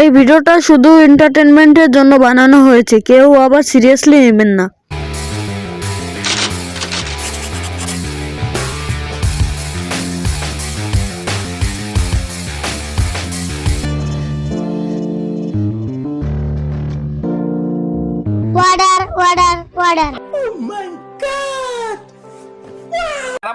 এই ভিডিওটা শুধু এন্টারটেনমেন্টের জন্য বানানো হয়েছে। কেউ আবার সিরিয়াসলি নেবেন না। অর্ডার অর্ডার অর্ডার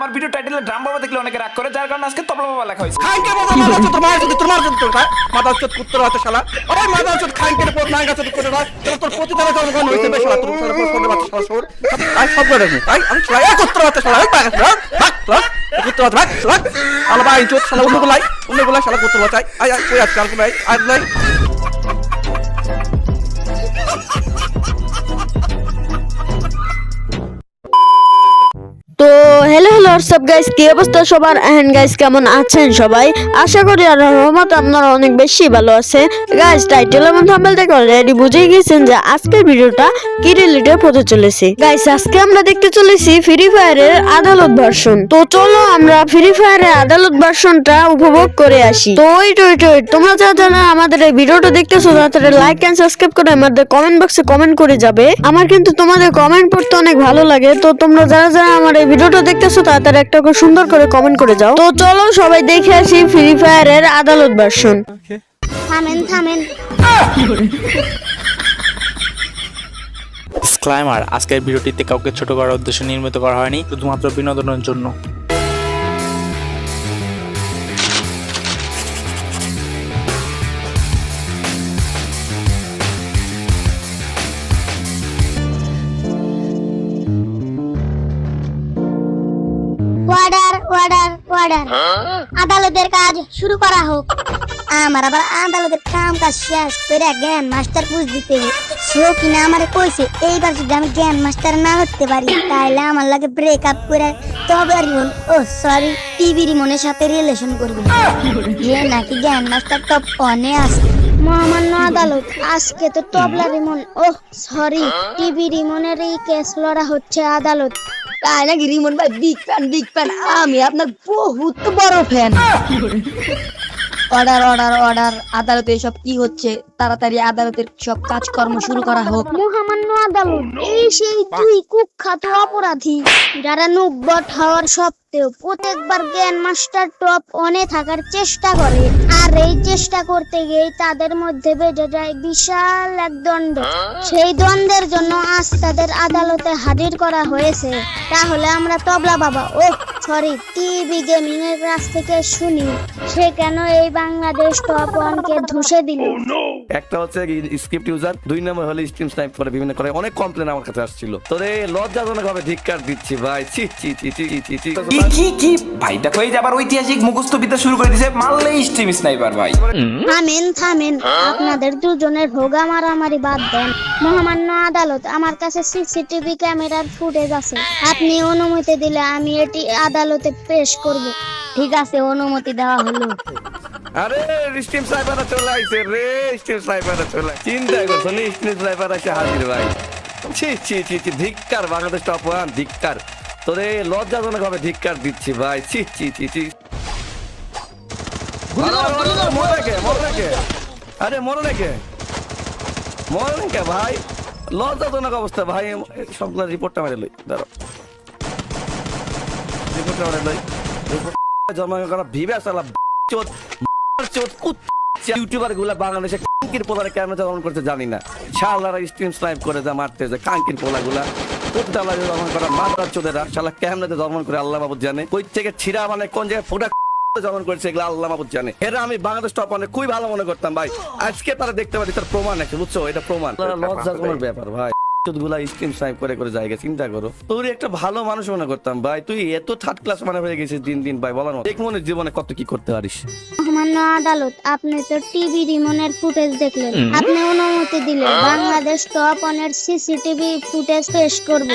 আমার ভিডিও টাইটেলে ড্রাম বাবা দেখলে অনেকে রাগ করে, যার কারণে আজকে তবলা বাবা লেখা হয়েছে। খাইকে বাবা? মাথা হচ্ছে তোর মায়ের যদি তোমার যদি তোর মাথা হচ্ছে কুত্তর আছে শালা। ওই মাথা হচ্ছে খাইকে পর নাই গাছে করে দাও তোর তোর প্রতি তারা জন্মগ্রহণ হয়েছে বেশ শালা। তোর শালা পর করে বাচ্চা শালা সর আই সব করে নি আই আমি শালা কুত্তর আছে শালা। শালা। ভাগ শালা কুত্তর আছে, ভাগ শালা আলো ভাই চোখ শালা অন্য গুলাই অন্য গুলাই শালা কুত্তর আছে আই আই কই আজকাল ভাই? আই নাই হ্যালো হ্যালো হোয়াটসঅ্যাপ গাইস কি অবস্থা সবার? এন্ড গাইস কেমন আছেন সবাই? আশা করি আর রহমত আপনারা অনেক বেশি ভালো আছে গাইস টাইটেল এবং থাম্বনেল দেখে অলরেডি বুঝেই গেছেন যে আজকের ভিডিওটা কি রিলেটেড হতে চলেছে। গাইস আজকে আমরা দেখতে চলেছি ফ্রি ফায়ারের আদালত ভার্সন তো চলো আমরা ফ্রি ফায়ারের আদালত ভার্সনটা উপভোগ করে আসি। তো ওইট ওইট ওইট তোমরা যারা যারা আমাদের এই ভিডিওটা দেখতেছো তাড়াতাড়ি লাইক এন্ড সাবস্ক্রাইব করে আমাদের কমেন্ট বক্সে কমেন্ট করে যাবে। আমার কিন্তু তোমাদের কমেন্ট পড়তে অনেক ভালো লাগে। তো তোমরা যারা যারা আমার এই ভিডিওটা দেখতেছো তাড়াতাড়ি একটা করে সুন্দর করে কমেন্ট করে যাও। তো চলো সবাই দেখে আসি ফ্রি ফায়ারের আদালত ভার্সন থামেন থামেন। ডিসক্লাইমার আজকের ভিডিওটিতে কাউকে ছোট করার উদ্দেশ্যে নির্মিত করা হয়নি শুধুমাত্র বিনোদনের জন্য। অর্ডার অর্ডার অর্ডার আদালতের কাজ শুরু করা হোক। আমার আবার আদালতের কাম কাজ শেষ করে জ্ঞান মাস্টার বুঝ দিতে সো কিনা আমার কইছে এইবার যদি আমি জ্ঞান মাস্টার না হতে পারি তাহলে আমার লাগে ব্রেক আপ করে তবে রিমন ও সরি টিভি রিমনের সাথে রিলেশন করবে যে নাকি জ্ঞান মাস্টার টপ অনে আছে। মহামান্য আদালত আজকে তো তবলা রিমন ওহ সরি টিভি রিমনের এই কেস লড়া হচ্ছে আদালত। তাই নাকি রিমন ভাই বিগ ফ্যান বিগ ফ্যান আমি আপনার বহুত বড় ফ্যান অর্ডার অর্ডার অর্ডার আদালতে সব কি হচ্ছে? তাড়াতাড়ি আদালতের সব কাজকর্ম শুরু করা হোক। মহামান্য আদালত এই সেই দুই কুখ্যাত অপরাধী যারা নুব্বট হওয়ার সত্ত্বেও প্রত্যেকবার জ্ঞান মাস্টার টপ অনে থাকার চেষ্টা করে। আর এই চেষ্টা করতে গিয়ে তাদের মধ্যে বেঁধে যায় বিশাল এক দ্বন্দ্ব। সেই দ্বন্দ্বের জন্য আজ তাদের আদালতে হাজির করা হয়েছে। তাহলে আমরা তবলা বাবা ও সরি টিভি গেমিং এর কাছ থেকে শুনি, সে কেন এই বাংলাদেশ টপ ওয়ানকে ধুষে দিল? একটা হচ্ছে স্ক্রিপ্ট ইউজার দুই নম্বর হলে স্ট্রিম স্নাইপ করে বিভিন্ন করে অনেক কমপ্লেন আমার কাছে আসছিল। তোরে লজ্জাজনক ভাবে ধিক্কার দিচ্ছি ভাই। ছি ছি ছি ছি ছি ছি কি কি কি? ভাই দেখো এই যে আবার ঐতিহাসিক মুখস্থ বিদ্যা শুরু করে দিয়েছে মারলেই স্ট্রিম স্নাইপার ভাই। থামেন থামেন। আপনাদের দুজনের ভোগা মারামারি বাদ দেন। মহামান্য আদালত আমার কাছে সিসিটিভি ক্যামেরার ফুটেজ আছে। আপনি অনুমতি দিলে আমি এটি আদালতে পেশ করব। ঠিক আছে অনুমতি দেওয়া হলো। আরে স্ট্রিম স্নাইপার চলে আইছে রে স্ট্রিম স্নাইপার চলে চিন্তা করছ নি স্ট্রিম স্নাইপার আছে হাজির ভাই। ছি ছি ছি ছি ধিক্কার বাংলাদেশ টপ ওয়ান ধিক্কার। তোরে লজ্জাজনক ভাবে ধিক্কার দিচ্ছি ভাই। ছি ছি ছি ছি। আরে মরে রেখে মরে রেখে ভাই? লজ্জাজনক অবস্থা ভাই সবগুলো রিপোর্টটা মেরে লই ধরো রিপোর্টটা মেরে লই। রিপোর্ট জমা করা ভিবে কুত ছিড়া মানে কোন ফোটা করেছে এগুলো আল্লাহ জানে। আমি বাংলাদেশ খুবই ভালো মনে করতাম ভাই। আজকে তারা দেখতে পাচ্ছি তার প্রমাণ আছে, বুঝছ? এটা প্রমাণ। ব্যাপার, ভাই। গুলা স্ক্রিন সাইপ করে করে জায়গা চিন্তা করো। তোর একটা ভালো মানুষ মনে করতাম ভাই। তুই এত থার্ড ক্লাস মানে হয়ে গেছিস দিন দিন ভাই বলার দেখ মনে জীবনে কত কি করতে পারিস। মহামান্য আদালত আপনি তো টিভি রিমনের ফুটেজ দেখলেন। আপনি অনুমতি দিলে বাংলাদেশ টপ অনের সিসিটিভি ফুটেজ পেশ করব।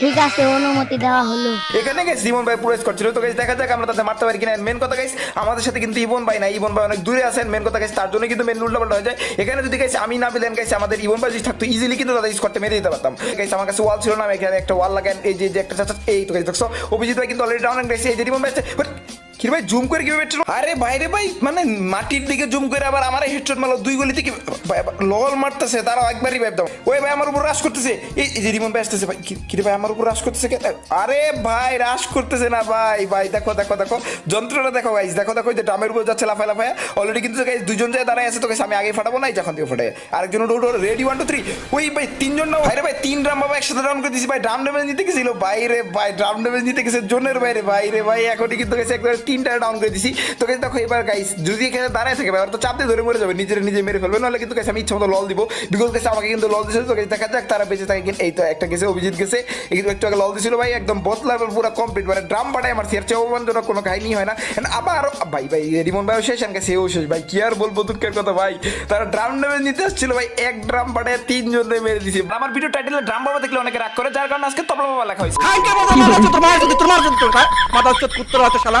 ঠিক আছে অনুমতি দেওয়া হলো। এখানে গেছে ইমন ভাই প্রবেশ করছিল তো গাইস দেখা যাক আমরা তাদের মারতে পারি কিনা। মেন কথা গাইস আমাদের সাথে কিন্তু ইবন ভাই না ইবন ভাই অনেক দূরে আছেন। মেন কথা গাইস তার জন্য কিন্তু মেন উল্টা পাল্টা হয়ে যায়। এখানে যদি গাইস আমি না পেলেন গাইস আমাদের ইবন ভাই যদি থাকতো ইজিলি কিন্তু তাদের স্কটটা মেরে দিতে। পারতাম গাইস আমার কাছে ওয়াল ছিল না আমি এখানে একটা ওয়াল লাগাই এই যে একটা এই তো গাইস দেখছ অভিজিৎ ভাই কিন্তু অলরেডি ডাউন গেছে এই যে আছে But কি ভাই জুম করে কীভাবে আরে ভাই রে ভাই মানে মাটির দিকে জুম করে আবার আমার হেডশট মারলো দুই গলি থেকে লল মারতেছে তারাও একবারই ভাই দাও। ওই ভাই আমার উপর রাশ করতেছে। এই যে রিমন ভাই ভাই কি- ভাই আমার উপর রাশ করতেছে আরে ভাই রাশ করতেছে না ভাই। ভাই দেখো দেখো দেখো যন্ত্রটা দেখো গাইস দেখো দেখো যে ড্রামের উপর যাচ্ছে লাফায় লাফায়। অলরেডি কিন্তু গাইস দুজন যায় দাঁড়ায় আছে তো guys, আমি আগে ফাটাবো না যখন থেকে ফাটাই আরেকজন উঠো উঠো রেডি ওয়ান টু থ্রি ওই ভাই তিনজন না ভাই ভাই তিন ড্রাম বাবা একসাথে ডাউন করে দিছি ভাই ড্রাম ড্যামেজ নিতে গেছিল। বাইরে ভাই ড্রাম ড্যামেজ নিতে গেছে জোনের বাইরে। বাইরে ভাই এখনই কিন্তু গেছে একবার তিনটা ডাউন করে দিছি। তো গেছে দেখো এবার গাইস যদি এখানে দাঁড়ায় থাকে ভাই তো চাপ দিয়ে ধরে মরে যাবে নিজের নিজে মেরে ফেলবে নাহলে কিন্তু গেছে আমি ইচ্ছা মতো লল দিব। বিকজ গেছে আমাকে কিন্তু লল দিছিল তো guys, দেখা যাক তারা বেঁচে থাকে কিনা। এই তো একটা গেছে অভিজিৎ গেছে। কিন্তু একটু আগে লল দিছিল ভাই একদম বোথ লেভেল পুরো কমপ্লিট মানে ড্রাম বাটায় আমার এর চেয়ে কোনো কাহিনী হয় না। আবার ভাই ভাই রিমন ভাইও শেষ আনকে সেও শেষ। ভাই কি আর বলব দুঃখের কথা ভাই। তারা ড্রাম ড্যামেজ নিতে আসছিল ভাই এক ড্রাম বাটায় তিনজন মেরে দিছে। আমার ভিডিও টাইটেলে ড্রাম বাবা দেখলে অনেকে রাগ করে যার কারণে আজকে তবলা বাবা লেখা হয়েছে। হচ্ছে মায়ের যদি তোর মার যদি মাথা হচ্ছে কুত্তর আছে শালা।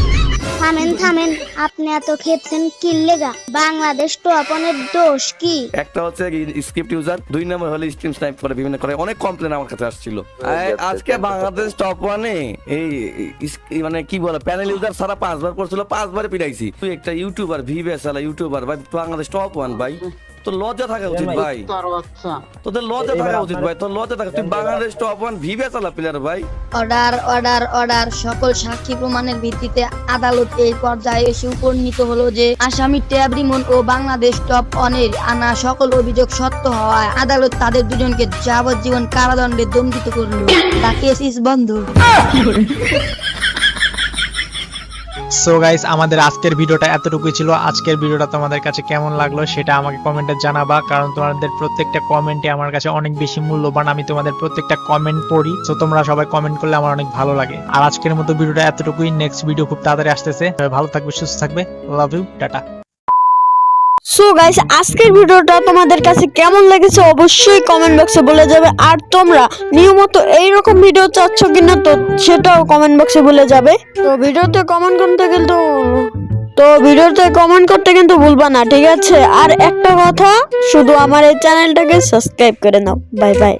থামেন থামেন। আপনি এত খেপছেন কি লেগা? বাংলাদেশ টপনের দোষ কি? একটা হচ্ছে স্ক্রিপ্ট ইউজার দুই নম্বর হলে স্ট্রিম স্নাইপ করে বিভিন্ন করে। অনেক কমপ্লেন আমার কাছে আসছিল। আজকে বাংলাদেশ টপ ওয়ানে এই মানে কি বলে প্যানেল ইউজার সারা পাঁচবার করছিল পাঁচবার পিটাইছি। তুই একটা ইউটিউবার ভিবে ইউটিউবার ভাই বাংলাদেশ টপ ওয়ান ভাই। তোর লজ্জা থাকা উচিত ভাই। তোদের লজ্জা থাকা উচিত ভাই তোর লজ্জা থাকা। তুই বাংলাদেশ টপ ওয়ান ভিভে চালা প্লেয়ার ভাই। অর্ডার অর্ডার অর্ডার সকল সাক্ষী প্রমাণের ভিত্তিতে আদালত এই পর্যায়ে এসে উপনীত হলো যে আসামি ট্যাব রিমন ও বাংলাদেশ টপ অনের আনা সকল অভিযোগ সত্য হওয়ায় আদালত তাদের দুজনকে যাবজ্জীবন কারাদণ্ডে দণ্ডিত করল। তা ইস বন্ধ। সো গাইস আমাদের আজকের ভিডিওটা এতটুকুই ছিল। আজকের ভিডিওটা তোমাদের কাছে কেমন লাগল সেটা আমাকে কমেন্টে জানাবা, কারণ তোমাদের প্রত্যেকটা কমেন্টে আমার কাছে অনেক বেশি মূল্যবান। আমি তোমাদের প্রত্যেকটা কমেন্ট পড়ি তো তোমরা সবাই কমেন্ট করলে আমার অনেক ভালো লাগে। আর আজকের মতো ভিডিওটা এতটুকুই। নেক্সট ভিডিও খুব তাড়াতাড়ি আসতেছে। ভালো থাকবে, সুস্থ থাকবে। Love you tata. So guys আজকের ভিডিওটা তোমাদের কাছে কেমন লেগেছে অবশ্যই কমেন্ট বক্সে বলে যাবে। আর তোমরা নিয়মিত এইরকম ভিডিও চাচ্ছ কিনা, তো সেটাও কমেন্ট বক্সে বলে যাবে। তো ভিডিওতে কমেন্ট করতে কিন্তু, তো ভিডিওতে কমেন্ট করতে কিন্তু ভুলবা না, ঠিক আছে? আর একটা কথা, শুধু আমার এই চ্যানেলটাকে সাবস্ক্রাইব করে নাও। Bye bye